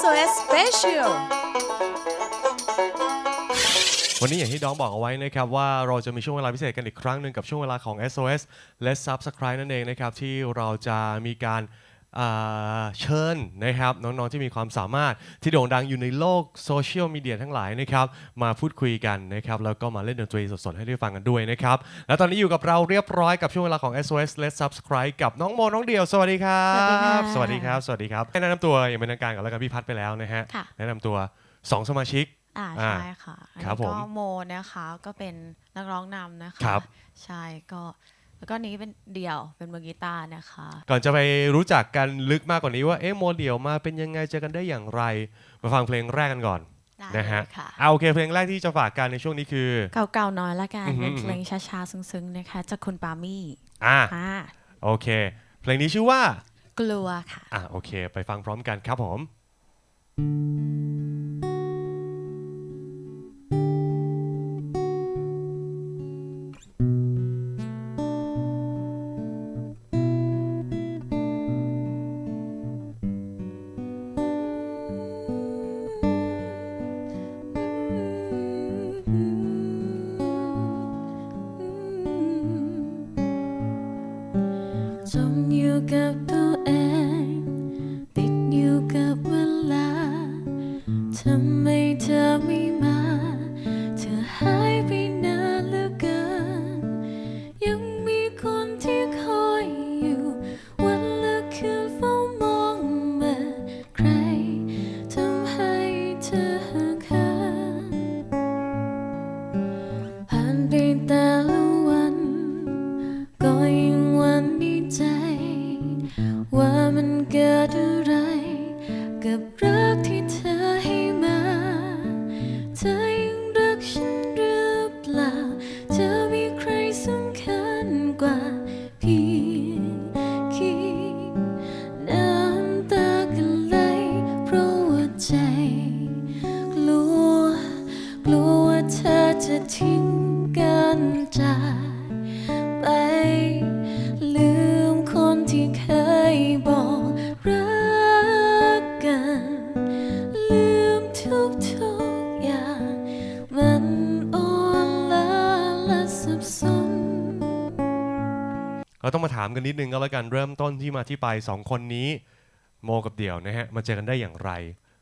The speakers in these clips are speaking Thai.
SOS Special วันนี้อย่างที่ดองบอกเอาไว้นะครับว่าเราจะมีช่วงเวลาพิเศษกันอีกครั้งหนึ่งกับช่วงเวลาของ SOS และ Subscribe นั่นเองนะครับที่เราจะมีการ เชิญนะครับน้องๆที่มีความสามารถที่โด่งดังอยู่ในโลกโซเชียลมีเดียทั้งหลายนะครับมาพูดคุยกันนะครับแล้วก็มาเล่นดนตรีสดๆให้ได้ฟังกันด้วยนะครับและตอนนี้อยู่กับเราเรียบร้อยกับช่วงเวลาของ SOS Let's Subscribe กับน้องโมน้องเดียว สวัสดีครับ สวัสดีค่ะสวัสดีครับ สวัสดีครับให้แนะนำตัวอย่างเป็นทางการก่อนแล้วกันพี่พัดไปแล้วนะฮะค่ะ แนะนำตัวสองสมาชิก อ่าอ่าใช่ค่ะอันครับนี้ผก็มโมนะคะก็เป็นนักร้องนำนะคะ ครับ ใช่ก็ แล้วก็นี้เป็นเดี่ยวเป็นมือกีตาร์นะคะ ก่อนจะไปรู้จักกันลึกมากกว่านี้ว่าเอ๊ะโมเดลมาเป็นยังไงเจอกันได้อย่างไร มาฟังเพลงแรกกันก่อนได้นะฮะเลยค่ะ เอาโอเคเพลงแรกที่จะฝากกันในช่วงนี้คือ เก่าๆน้อยละกันอือหือ เป็นเพลงช้าๆซึ้งๆนะคะจากคุณปามี่อ่าอ่าโอเค เพลงนี้ชื่อว่า กลัวค่ะ อ่าโอเค ไปฟังพร้อมกันครับผมจ กลัวว่าเธอจะทิ้งกันจากไป ลืมคนที่เคยบอกรักกัน ลืมทุกทุกอย่าง มันอ่อนล้าและสับสน เราต้องมาถามกันนิดนึงก็แล้วกันเริ่มต้นที่มาที่ไปสองคนนี้ โมกับเดี่ยวนะฮะ มาเจอกันได้อย่างไร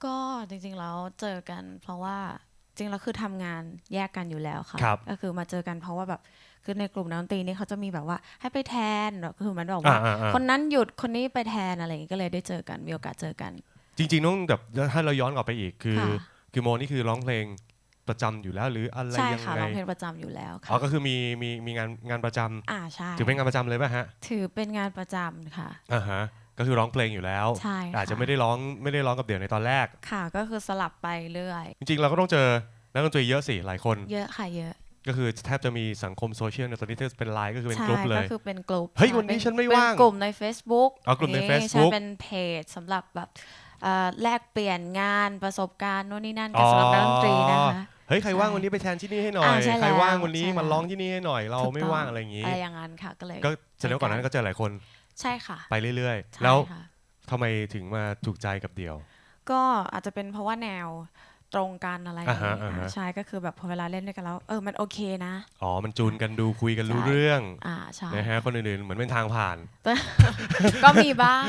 ก็จริงๆแล้วเจอกันเพราะว่า จริงแล้วคือทำงานแยกกันอยู่แล้วค่ะครับก็คือมาเจอกันเพราะว่าแบบคือในกลุ่มนักดนตรีนี่เขาจะมีแบบว่าให้ไปแทนแบบคือเหมันบอกว่าอ่าอ่า คนนั้นหยุดคนนี้ไปแทนอะไรอย่างงี้ก็เลยได้เจอกันมีโอกาสเจอกัน จริง ๆ ต้องแบบถ้าเราย้อนกลับไปอีกคือค่ะคือโมนี่คือร้องเพลงประจำอยู่แล้วหรืออะไรใช่ยังค่ะไงร้องเพลงประจำอยู่แล้วค่ะอ๋อก็คือมีมีมีงานงานประจำอ่าใช่ถือเป็นงานประจำเลยป่ะฮะ ถือเป็นงานประจำค่ะอ่าฮะ ก็คือร้องเพลงอยู่แล้ว ใช่ค่อาจจะไม่ได้ร้องไม่ได้ร้องกับเดี่ยวในตอนแรก ค่ะก็คือสลับไปเรื่อย จริงๆ เราก็ต้องเจอนักดนตรีเยอะสิหลายคน เยอะค่ะเยอะก็คือแทบจะมีสังคมโซเชียลในตอนนี้ที่เป็นไลน์ก็คือเป็นใช่กลุ่มเลก็ย คือเป็นกลุ่มเฮ้ยค่ะวันนี้ป็ฉันไม่เป็ว่างกลุ่มใน Facebook อ๋อกลุ่มในย่างงี้ Facebook ใช่เป็นเพจสำหรับแบบเอ่อแลกเปลี่ยนงานประสบการณ์โน่นนี่นั่นกันสำหรับนักดนตรีนะคะ เฮ้ยใครว่างใช่วันนี้ไปแทนที่นี่ให้หน่อย อ่าใช่แล้วใครว่างวันนี้ใช่แล้ว มาร้องที่นี่ให้หน่อย เราถูกไม่ต้องว่างอะไรอย่างนี้ อะไรอย่างนั้นค่ะก็เลย ก็แสดงว่าก่อนหนานั้นก็เจอหลายคน ใช่ค่ะ ไปเรื่อยใช่ๆแล้วค่ะทำไมถึงมาถูกใจกับเดี่ยว ก็อาจจะเป็นเพราะว่าแนวตรงกันอะไรอย่างอ่าเงี้ฮะอ่าฮะยใช่ก็คือแบบพอเวลาเล่นด้วยกันแล้ว เออมันโอเคนะ อ๋อ มันจูนกันดูคุยกันรู้ใช่ เรื่องอ่าใช่ นะฮะ คนอื่นๆ เหมือนเป็นทางผ่าน ก็มีบ้าง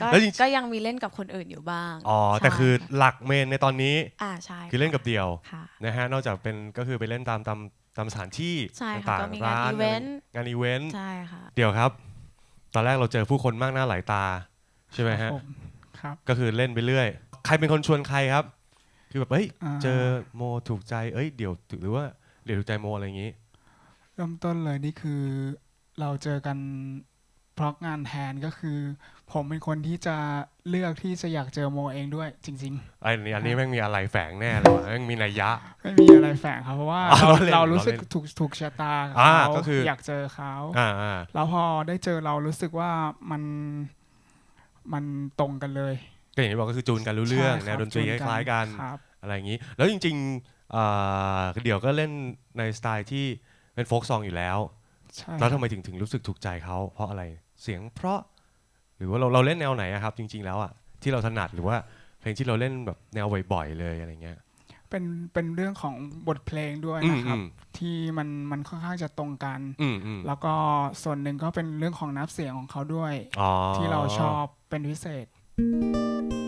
ก็แล้วจริง ก็ยังมีเล่นกับคนอื่นอยู่บ้างอ๋อ แต่ใช่คือหลักเมนในตอนนี้อ่าใช่คือเล่นกับเดี่ยวค่ะ นะฮะ นอกจากเป็นก็คือไปเล่นตามตามตามสถานที่ใช่ค่ะต่างก็มีๆงานร้านอีเวนต์ งานอีเวนต์ ใช่ค่ะ เดี๋ยวครับ ตอนแรกเราเจอผู้คนมากหน้าหลายตาใช่ไหมฮะครับผมครับก็คือเล่นไปเรื่อย ใครเป็นคนชวนใครครับ คือแบบเฮ้ยอ่าเจอโมถูกใจ เอ้ยเดี๋ยวหรือว่าเดี๋ยวถูกใจโมอะไรอย่างงี้ เริ่มต้นเลยนี่คือเราเจอกันเพราะงานแทนก็คือ ผมเป็นคนที่จะเลือกที่จะอยากเจอโมเองด้วยจริงไอ้นี่อันนี้แม่งมีอะไรแฝงแน่เลยว่ะแม่งมีนัยยะๆไม่มีอะไรแฝงครับเพราะว่าอ๋อเราเราเล่นเรารู้สึกเราเล่นถูกถูกชะตากับอ่าเขาก็คืออยากเจอเขาอ่าอ่าแล้วพอได้เจอเรารู้สึกว่ามันมันตรงกันเลยก็อย่างที่บอกก็คือจูนกันรู้เรื่องใช่แนควบดนตรีคจูล้ายๆกัน ครับ อะไรอย่างนี้ แล้วจริงๆอ่าเดี๋ยวก็เล่นในสไตล์ที่เป็นโฟกซองอยู่แล้ว ใช่แล้วทำไมถึงถึงรู้สึกถูกใจเขาเพราะอะไรเสียงเพราะ หรือว่าเราเราเล่นแนวไหนอะครับ จริง ๆ แล้วอะที่เราถนัดหรือว่าแลงที่เราเล่นแบบแนวบ่อยๆเลยอะไรเงี้ยเป็นเป็นเรื่องของบทเพลงด้วยอืมนะครับอืมที่มันมันค่อนข้างจะตรงกันอืมอืมแล้วก็ส่วนหนึ่งก็เป็นเรื่องของน้ำเสียงของเขาด้วยอ๋อที่เราชอบเป็นพิเศษฉั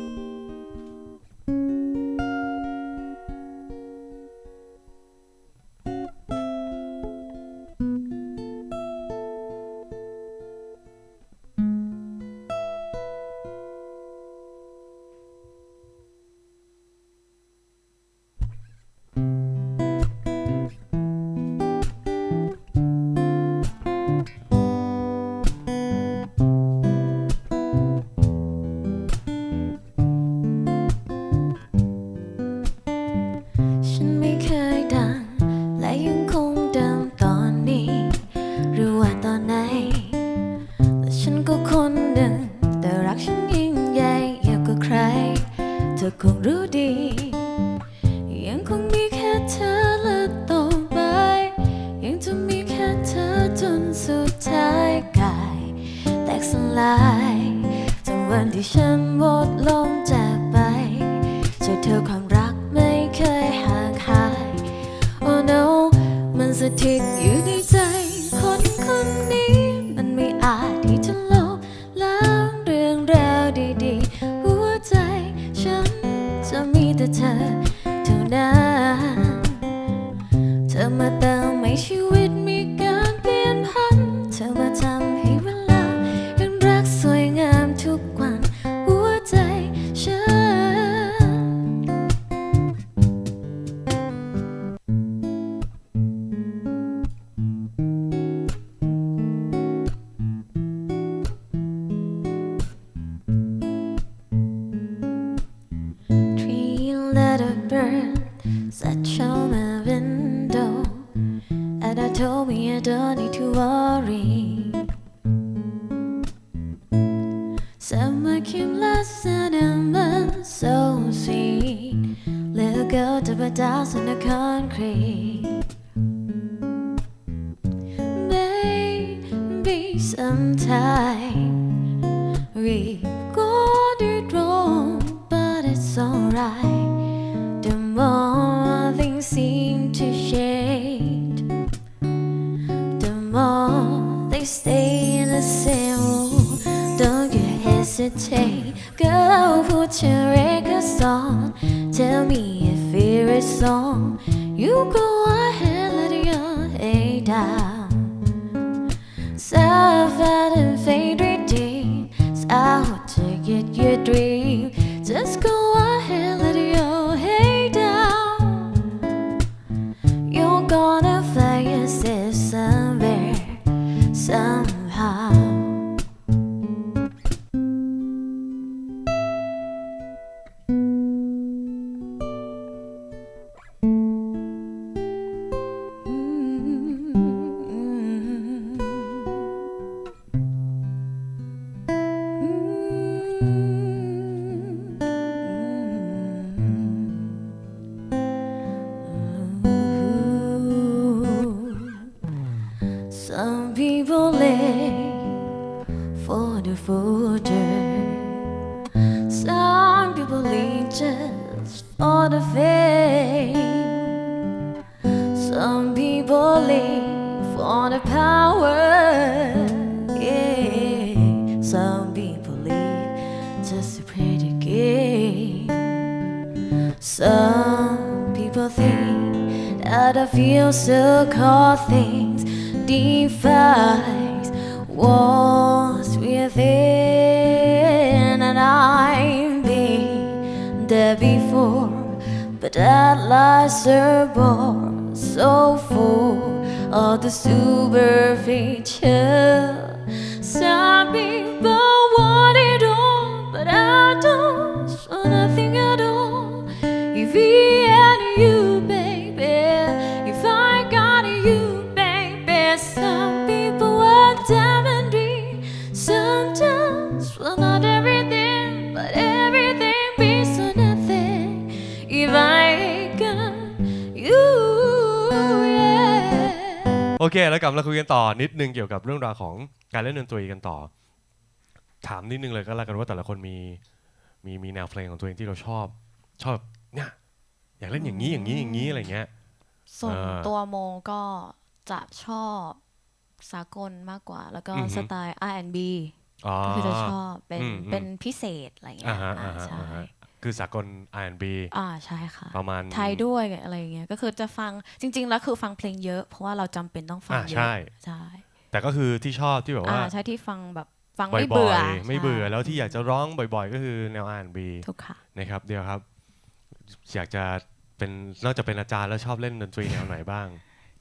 บ Three little birds sat on my window, and I told me I don't need to worry. Summer came last summer, so sweet. Little girl to a dance on the concrete. Maybe sometime Some people live for the power. Yeah. Some people live just to play the game. Some people think that I feel so called things defies what's within, and I've been there before, that life's are born so full of the superficial. Some people เคแล้วกลับมาคุยกันต่อนิดนึงเกี่ยวกับเรื่องราวของการเล่นดนตรีกันต่อ ถามนิดนึงเลยก็แล้วกันว่าแต่ละคนมีมีมีแนวเพลงของตัวเองที่เราชอบ ชอบเนี่ยอยากเล่นอย่างนี้อย่างนี้อย่างนี้อะไรเงี้ย ส่วนเออตัวโมก็จะชอบสากลมากกว่า แล้วก็อือฮึสไตล์ R&B อ๋อก็คือจะชอบเป็นอืมอืมเป็นพิเศษอะไรอย่างเงี้อ่ายฮะอ่าอ่าฮะใช่อ่าฮะ คือสากล R&B อ่าใช่ค่ะประมาณไทยด้วยอะไรอย่างเงี้ยก็คือจะฟังจริง ๆ แล้วคือฟังเพลงเยอะ เพราะว่าเราจำเป็นต้องฟังอ่าเยใช่อะใช่แต่ก็คือที่ชอบที่แบบอ่าว่าใช่ที่ฟังแบบฟังบ่ไม่เบื่ออยๆไม่เบื่อใช่แล้วที่อยากจะร้องบ่อย ๆ ก็คือแนว R&B ถูกค่ะนะครับเดียวครับ อยากจะเป็นนอกจากเป็นอาจารย์แล้วชอบเล่นดนตรีแนวไหนบ้าง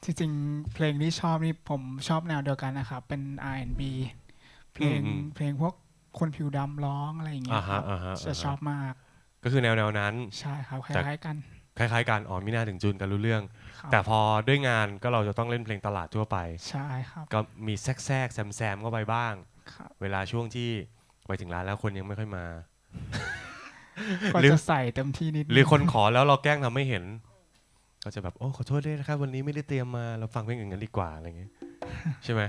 จริงๆ เพลงที่ชอบนี่ผมชอบแนวเดียวกันนะครับ เป็น R&B เพลงอืมเพลงพวกคนผิวดำร้องอะไรอย่างเงี้อ่ายคฮะรับอ่าฮะจะชอบมาก ก็คือแนวแนวนั้น ใช่ครับคแต่ล้ายๆกัน คล้ายๆกันอ๋อไม่น่าถึงจูนกันรู้เรื่องครับแต่พอด้วยงานก็เราจะต้องเล่นเพลงตลาดทั่วไป ใช่ครับ ก็มีแทรกแทรกแซมแซมๆเข้าไปบ้างครับเวลาช่วงที่ไปถึงร้านแล้วคนยังไม่ค่อยมาก็หรือจะใส่เต็มที่นิดหรือคนขอแล้วเราแกล้งทำไม่เห็น ก็จะแบบโอ้ขอโทษด้วยนะครับ วันนี้ไม่ได้เตรียมมาเราฟังเพลงอื่นกันดีกว่าอะไรเงี้ยใช่ไหม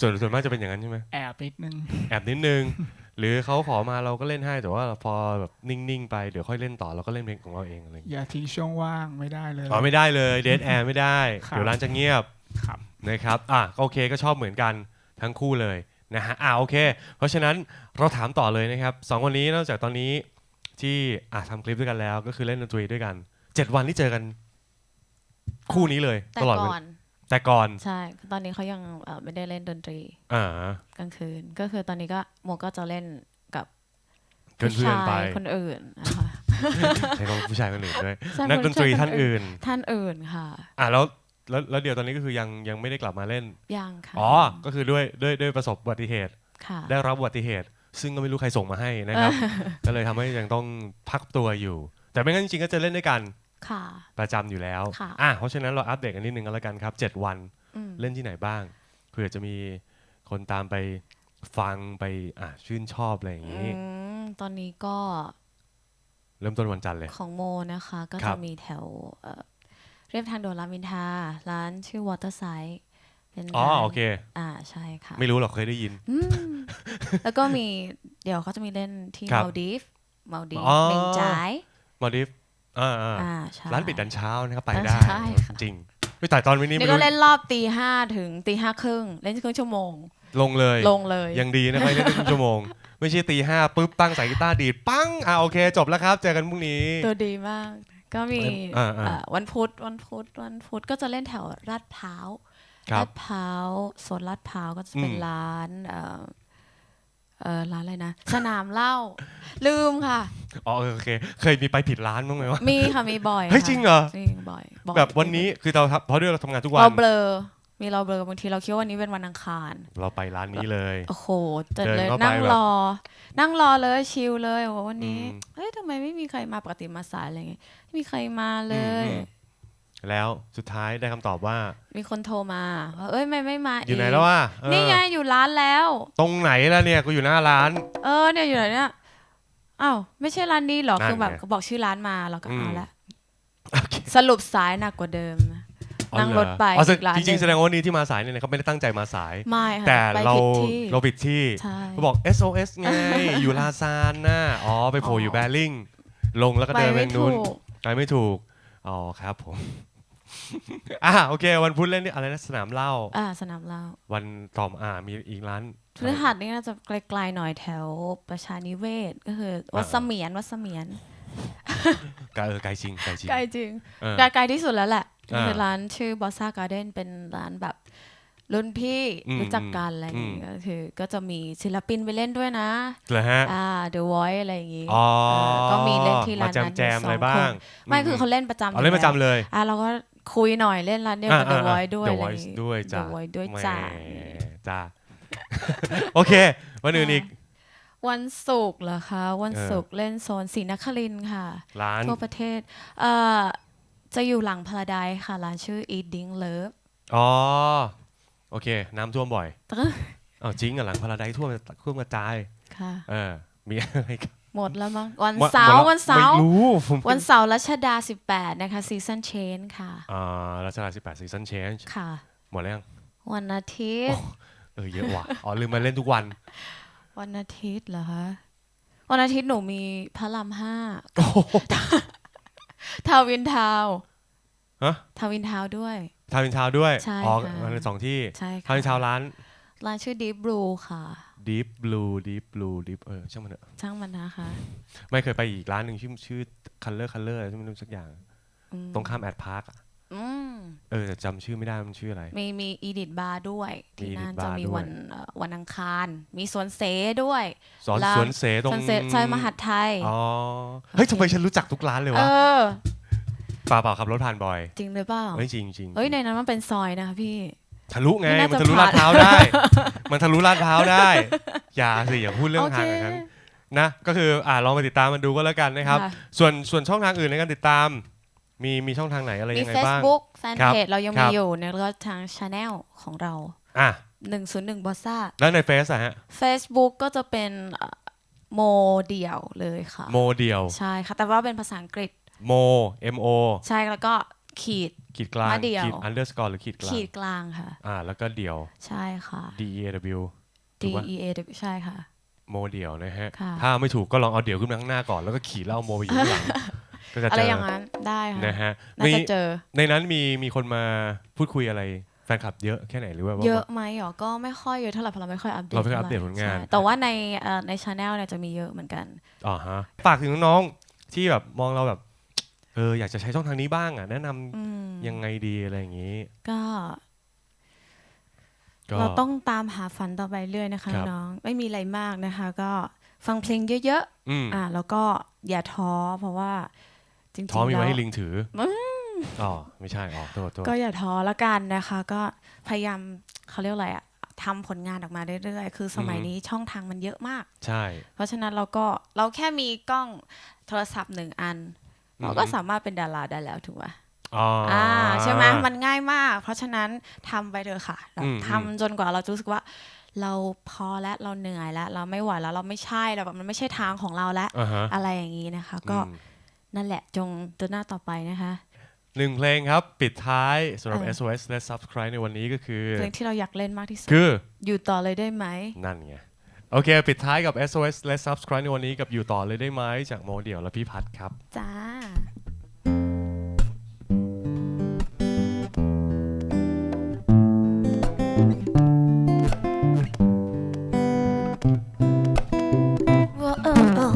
ส่วนส่วนมากจะเป็นอย่างนั้นใช่ไหมแอบนิดนึงแอบนิดนึง หรือเขาขอมาเราก็เล่นให้แต่ว่าพอแบบนิ่งๆไปเดี๋ยวค่อยเล่นต่อเราก็เล่นเพลงของเราเองอะไรเงี้ยอย่าทิ้งช่วงว่างไม่ได้เลยอ๋อไม่ได้เลยเดทแอร์ไม่ได้ครับเดี๋ยวร้านจะเงียบครับนะครับอะก็โอเคก็ชอบเหมือนกันทั้งคู่เลยนะฮะอะโอเค เพราะฉะนั้นเราถามต่อเลยนะครับสองคนนี้นอกจากตอนนี้ที่อะทำคลิปด้วยกันแล้ว ก็คือเล่นดนตรีด้วยกันเจ็ดวันที่เจอกัน คู่นี้เลยแต่ตลอดเวก่อลาน แต่ก่อนใช่ ตอนนี้เขายังเอ่อไม่ได้เล่นดนตรีอ่ากลางคืน ก็คือตอนนี้ก็โมก็จะเล่นกับเพื่อนผู้เพื่อนชาไปยคนอื่นนะคะใช้คำว่าผู้ชายคนอื่นด้วยใช่นักดนตรีผู้ชยคท่านอื่น ท่านอื่นค่ะอะแล้วแล้วแล้วเดี๋ยวตอนนี้ก็คือยังยังไม่ได้กลับมาเล่นยังค่ะอ๋อก็คือด้วยด้วยด้วยประสบอุบัติเหตุค่ะได้รับอุบัติเหตุ ซึ่งก็ไม่รู้ใครส่งมาให้นะครับ ก็เลยทำให้ยังต้องพักตัวอยู่ แต่ไม่งั้นจริงๆก็จะเล่นด้วยกันค่ะ ประจำอยู่แล้วค่ะอะเพราะฉะนั้นเราอัปเดตกันนิดนึงก็แล้วกันครับ 7 วันอืมเล่นที่ไหนบ้างเผื่อจะมีคนตามไปฟังไปอะชื่นชอบอะไรอย่างนี้อืมตอนนี้ก็ เริ่มต้นวันจันทร์เลย ของโมนะคะ ก็ครัจะบมีแถวเอ่อเรียบทางด่วนรามอินทราร้านชื่อ Waterside เป็นอ๋อร้านโอเค อ่าใช่ค่ะ ไม่รู้หรอกเคยได้ยินอืมแล้วก็มีเดี๋ยวเขาจะมีเล่นที่ครับมาดีฟมาดีฟอ๋อเมงจ่ายมาดิฟ อ่าอ่าอ่าใช่ร้านปิดดันเช้านะครับไปอ่าได้ใช่ค่ะ จริงไม่แต่ตอนวันนี้นี่ไม่ก็รู้เล่นรอบตีห้าถึงตีห้าครึ่งเล่นครึ่งชั่วโมง ลงเลยลงเลย ยังดีนะไม่เล่นได้ครึ่งชั่วโมง ไม่ใช่ตีห้าปุ๊บตั้งสายกีตาร์ดีดปั้งอ่าโอเค จบแล้วครับเจอกันพรุ่งนี้ ตัวดีมาก ก็มีอ่าอ่า เอ่อวันพุธวันพุธวันพุธก็จะเล่นแถวลาดพร้าวครัลาบดพร้าวโซนลาดพร้าวก็จะเป็นอืมร้านเอ่อ เออร้านอะไรนะสนามเหล้าลืมค่ะ อ๋อเออโอเค เคยมีไปผิดร้านบ้างไหมวะ มีค่ะมีบ่อยเฮ้ยค่ะจริงเหรอ จริงบ่อยอยแบบวันนี้คือเราทำเพราะด้วยเราทำงานทุกวัน เราเบลอ มีเราเบลอบางทีเราคิดว่าวันนี้เป็นวันอังคาร เราไปร้านนี้เลย โอ้โหจัดเดินเลยเข้าไปนั่งแบบรอ นั่งรอเลยชิลเลยโอ้โหวันนี้อืมเฮ้ยทำไมไม่มีใครมาปกติมาสายอะไรเงี้ยไม่มีใครมาเลย อืม แล้วสุดท้ายได้คำตอบว่า มีคนโทรมาว่าเอ้ยไม่ไม่มาอยู่ไหนแล้ววะเออนี่ไงอยู่ร้านแล้ว ตรงไหนแล้วเนี่ยกูอยู่หน้าร้าน เออเนี่ยอยู่ไหนเนี่ยอ้าวไม่ใช่ร้านนี้เหรอนั่นคือแบบไงก็บอกชื่อร้านมาเราก็อืมเอาละโอเคสรุปสายหนักกว่าเดิมอ๋อนั่งเหรถไปอ๋อแสอีกร้านจริงหนึ่ๆงแสดงว่าวันนี้ที่มาสายเนี่ยเขาไม่ได้ตั้งใจมาสายไม่ค่ะแต่ไปเราผิดที่เราผิดที่ใช่เขาบอก SOS ไงอยู่ลาซานน่ะอ๋อไปโผล่อยู่แบริ่งลงแล้วก็ไปเดินไปไม่นู้ถูนกไปไม่ถูกอ๋อครับผม อะโอเค วันพุธเล่นที่อะไรนะสนามเหล้าอ่าสนามเหล้าวันต่อมาอ่ามีอีกร้าน พฤหัสนี่น่าจะไกลๆหน่อยแถวประชานิเวศก็คือวัดเสมียนวัดเสมียนไกลเออไกลจริงไกลจริงไกลจริงเออ ไกลไกลที่สุดแล้วแหละอ่าคือร้านชื่อบอสซาการ์เดนเป็นร้านแบบรุ่นพี่อืมรู้จักกันอะไรอย่างอืเงี้มยก็คือ ก็จะมีศิลปินไปเล่นด้วยนะ เหรอฮะอ่า The Voice อะไรอย่างงี้อ๋อเออก็มีเล่นที่ร้านมาแจมนั้นแจมอยู่อะไรสองบ้างคนไม่คือเขาเล่นประจำเอาเล่นประจำเลย อะเราก็ คุยหน่อยเล่นร้านเดียวกับ The อ่า Voice ด้วย The อะไรอ Voice ย่างงี้ ด้วยจ้ะ The Voice ด้วยแหมจ้าจ้า โอเค วันอื่นอีก วันศุกร์เหรอคะ วันเออ ศุกร์เล่นโซนศรีนครินทร์ค่ะ ร้าน ทั่วประเทศเอ่อจะอยู่หลังพาราไดค่ะ ร้านชื่อ Eating Love อ๋อ โอเค น้ำท่วมบ่อยเอออ้าวจริงอะหลังพาราไดท่วมท่วมกระจาย ค่ะ เออ มีอะไรกัน หมดแล้วมั้งวันหมดเสาร์หมดแล้ววันเสาร์ไม่รู้ผมวันเสาร์รัชดา 18 นะคะ Season Change ค่ะอ่ารัชดา 18 Season Change ค่ะ หมดแล้วยังวันอาทิตย์เออเยอะว่ะอ๋อลืมมาเล่นทุกวัน วันอาทิตย์เหรอคะวันอาทิตย์หนูมีพระรามห้าทาวินทาวฮะทาวินทาวด้วยทาวน์อินทาวน์ด้วยใช่อ๋อค่ะมันเป็นสองที่ใช่ทาวน์ค่ะอินทาวน์ร้านร้านชื่อ Deep Blue ค่ะ Deep Blue Deep Blue Deep เออช่างมันเถอะช่างมันนะคะ ไม่เคยไปอีกร้านหนึ่งชื่อชื่อ Color Color อะไรที่ไม่รู้สักอย่างอืมตรงข้ามแอดพาร์คอืมเออแต่จำชื่อไม่ได้มันชื่ออะไร มีมีอีดิทบาร์ด้วย ที่มีนั่น Edit จะ Bar มีด้วยวันเอ่อวันอังคาร มีสวนเสด้วยสอนร้านสวนเสตรงสวนเสซอยมหัดไทยอ๋อเฮ้ยทำไมฉันรู้จักทุกร้านเลยวะเออเปล่าเปล่าขับรถผ่านบ่อย จริงหรือเปล่าเฮ้ยจริงจริงเฮ้ยในนั้นมันเป็นซอยนะคะพี่ ทะลุไงไม่น่ามันจะทะลุผ่าลานดพร้าวได้ มันทะลุลาดพร้าวได้ อย่าสิอย่าพูดเรื่อโองเคทางอย่างนั้นนะ ก็คืออ่าลองไปติดตามมันดูก็แล้วกันนะครับค่ะส่วนส่วนช่องทางอื่นในการติดตาม มีมีช่องทางไหนอะไรมี ยังไงบ้าง Facebook แฟนครับเพจเรายังครัมีบ อยู่แล้วก็ทางช anel ของเรา อะ101 b o s s a แล้วในเฟซอะฮะ Facebook ก็จะเป็นเอ่อโมเดียวเลยค่ะ โมเดียว ใช่ค่ะ แต่ว่าเป็นภาษาอังกฤษ โม M O ใช่แล้วก็ขีด ขีดกลางมาเดี่ยว ขีด underscore หรือขีดกลางขีดกลางค่ะ อ่าแล้วก็เดี่ยว ใช่ค่ะ D E A W D ถูกปะ E A W ใช่ค่ะ โมเดี่ยวนะฮะ ค่ะ ถ้าไม่ถูกก็ลองเอาเดี่ยวขึ้นมาข้างหน้าก่อนแล้วก็ขีดแล้วเอาโมไปอยู่ข้างหลังก็จะอะเจไรออย่างนั้นได้ค่ะนะฮะน่ามีจะเจอ ในนั้นมีมีคนมาพูดคุยอะไรแฟนคลับเยอะแค่ไหนหรือว่าเยอะไหมหรอ ก็ไม่ค่อยเยอะเท่าไหร่เพราะเราไม่ค่อยอัปเดตเราไม่ค่อยอัปเดตท่ไหผลงาน ใช่แต่ว่าในเอ่อในช anel เนี่ยจะมีเยอะเหมือนกัน อ๋อฮะฝากถึงน้องๆที่แบบมองเราแบบ เอออยากจะใช้ช่องทางนี้บ้างอะแนะนำอืมยังไงดีอะไรอย่างนี้ ก็ ก็ เราต้องตามหาฝันต่อไปเรื่อยนะคะครับ น้องไม่มีอะไรมากนะคะ ก็ฟังเพลงเยอะอืมๆ อะแล้วก็อย่าท้อเพราะว่าจริงๆท้อมีไว้แล้วให้ลิงถืออมอ๋อไม่ใช่อ๋อโทษโทษ ก็อย่าท้อละกันนะคะ ก็พยายามเขาเรียกอะไรอะทำผลงานออกมาเรื่อยๆ คือสมัยอือฮึ นี้ช่องทางมันเยอะมาก ใช่ เพราะฉะนั้นเราก็เราแค่มีกล้องโทรศัพท์หนึ่งอัน เราก็อือฮึสามารถเป็นดาราได้แล้วถูกไหมอ๋อออ่าใช่ไหมมันง่ายมาก เพราะฉะนั้นทำไปเถอะค่ะแบบอืมทำจนกว่าเราจะรู้สึกว่า เราพอแล้วเราเหนื่อยแล้ว เราไม่ไหวแล้วเราไม่ใช่แล้วแบบมันไม่ใช่ทางของเราแล้วอ่าฮะอะไรอย่างนี้นะคะ ก็อืมนั่นแหละจงเดินหน้าต่อไปนะคะหนึ่งเพลงครับ ปิดท้ายสำหรับเออ SOS และ Subscribe ในวันนี้ก็คือ เพลงที่เราอยากเล่นมากที่สุด คือ อยู่ต่อเลยได้ไหม นั่นไง โอเค ปิดท้ายกับ SOS และ Subscribe ในวันนี้กับอยู่ต่อเลยได้ไหมจากโมเดี่ยวและพี่พัดครับ จ้าว่าเออเออ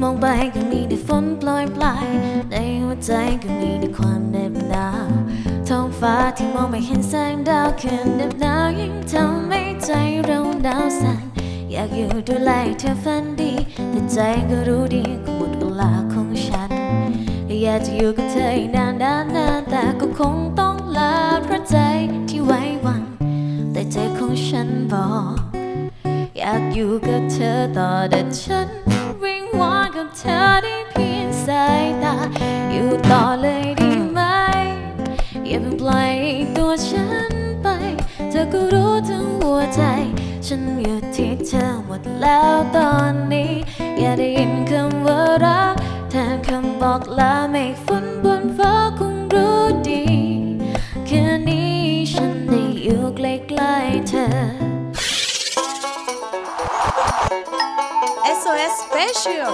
มองไปก็มีแต่ฝนปล่อยปลายในหัวใจก็มีแต่ความเหน็บหนาวท้องฟ้าที่มองไม่เห็นแสงดาวคืนเหน็บหนาวยิ่งทำให้ใจเราหนาวสั่น อยากอยู่ดูแลเธอฝันดี แต่ใจก็รู้ดีก็หมดเวลาของฉัน อยากจะอยู่กับเธออีกนานนานนานแต่ก็คงต้องลาเพราะใจที่ไว้วันแต่ใจของฉันบอก อยากอยู่กับเธอต่อแต่ฉันวิงวอนกับเธอได้เพียงสายตา อยู่ต่อเลยด้ไหม อย่าเพิ่งปล่อยตัวฉันไป เธอก็รู้ทั้งหัวใจ ฉันอยู่ที่เธอหมดแล้วตอนนี้ อย่าได้ยินคำว่ารักแทนคำบอกลาไม่ฝนบนฟ้าคงรู้ดีคืนนี้ฉันได้อยู่ใกล้ๆเธอ SOS Special